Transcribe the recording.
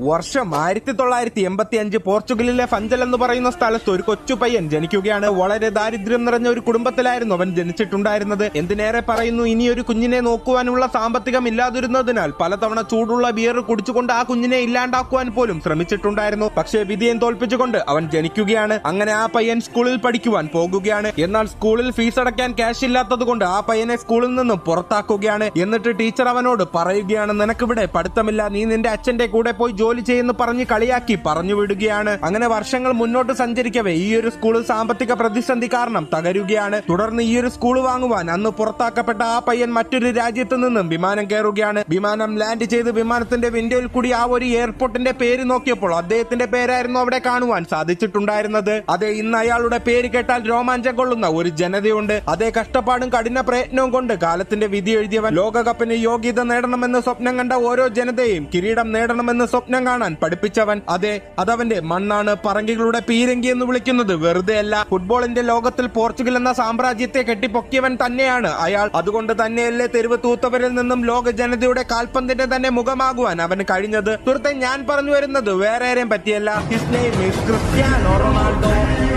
വർഷം ആയിരത്തി തൊള്ളായിരത്തി എൺപത്തി അഞ്ച് പോർച്ചുഗലിലെ ഫഞ്ചൽ എന്ന് പറയുന്ന സ്ഥലത്ത് ഒരു കൊച്ചു പയ്യൻ ജനിക്കുകയാണ്. വളരെ ദാരിദ്ര്യം നിറഞ്ഞ ഒരു കുടുംബത്തിലായിരുന്നു അവൻ ജനിച്ചിട്ടുണ്ടായിരുന്നത്. എന്തിനേറെ പറയുന്നു ഇനി ഒരു കുഞ്ഞിനെ നോക്കുവാനുള്ള സാമ്പത്തികം ഇല്ലാതിരുന്നതിനാൽ പലതവണ ചൂടുള്ള ബിയർ കുടിച്ചുകൊണ്ട് ആ കുഞ്ഞിനെ ഇല്ലാണ്ടാക്കുവാൻ പോലും ശ്രമിച്ചിട്ടുണ്ടായിരുന്നു. പക്ഷേ വിധിയെ തോൽപ്പിച്ചുകൊണ്ട് അവൻ ജനിക്കുകയാണ്. അങ്ങനെ ആ പയ്യൻ സ്കൂളിൽ പഠിക്കുവാൻ പോകുകയാണ്. എന്നാൽ സ്കൂളിൽ ഫീസ് അടയ്ക്കാൻ ക്യാഷ് ഇല്ലാത്തത് കൊണ്ട് ആ പയ്യനെ സ്കൂളിൽ നിന്നും പുറത്താക്കുകയാണ്. എന്നിട്ട് ടീച്ചർ അവനോട് പറയുകയാണ് നിനക്കിവിടെ പഠിത്തമില്ല. നീ നിന്റെ അച്ഛന്റെ കൂടെ പോയി ജോലി ചെയ്യുന്നു പറഞ്ഞ് കളിയാക്കി പറഞ്ഞു വിടുകയാണ്. അങ്ങനെ വർഷങ്ങൾ മുന്നോട്ട് സഞ്ചരിക്കവേ ഈ ഒരു സ്കൂൾ സാമ്പത്തിക പ്രതിസന്ധി കാരണം തകരുകയാണ്. തുടർന്ന് ഈ ഒരു സ്കൂൾ വാങ്ങുവാൻ അന്ന് പുറത്താക്കപ്പെട്ട ആ പയ്യൻ മറ്റൊരു രാജ്യത്ത് നിന്നും വിമാനം കയറുകയാണ്. വിമാനം ലാൻഡ് ചെയ്ത് വിമാനത്തിന്റെ വിൻഡോയിൽ കൂടി ആ ഒരു എയർപോർട്ടിന്റെ പേര് നോക്കിയപ്പോൾ അദ്ദേഹത്തിന്റെ പേരായിരുന്നു അവിടെ കാണുവാൻ സാധിച്ചിട്ടുണ്ടായിരുന്നത്. അതെ ഇന്ന് അയാളുടെ പേര് കേട്ടാൽ രോമാഞ്ചം കൊള്ളുന്ന ഒരു ജനതയുണ്ട്. അതേ കഷ്ടപ്പാടും കഠിന പ്രയത്നവും കൊണ്ട് കാലത്തിന്റെ വിധി എഴുതിയവൻ ലോകകപ്പിന് യോഗ്യത നേടണമെന്ന് സ്വപ്നം കണ്ട ഓരോ ജനതയും കിരീടം നേടണമെന്ന് സ്വപ്നം കാണാൻ പഠിപ്പിച്ചവൻ അതെ അതവന്റെ മണ്ണാണ് പറങ്കികളുടെ പീരങ്കി എന്ന് വിളിക്കുന്നത്. വെറുതെ അല്ല ഫുട്ബോളിന്റെ ലോകത്തിൽ പോർച്ചുഗൽ എന്ന സാമ്രാജ്യത്തെ കെട്ടിപ്പൊക്കിയവൻ തന്നെയാണ് അയാൾ. അതുകൊണ്ട് തന്നെയല്ലേ തെരുവ് തൂത്തവരിൽ നിന്നും ലോക ജനതയുടെ കാൽപന്തിന്റെ തന്നെ മുഖമാകുവാൻ അവന് കഴിഞ്ഞത്? സുഹൃത്തെ ഞാൻ പറഞ്ഞു വരുന്നത് വേറെ ആരെയും പറ്റിയല്ല. His name is Cristiano Ronaldo.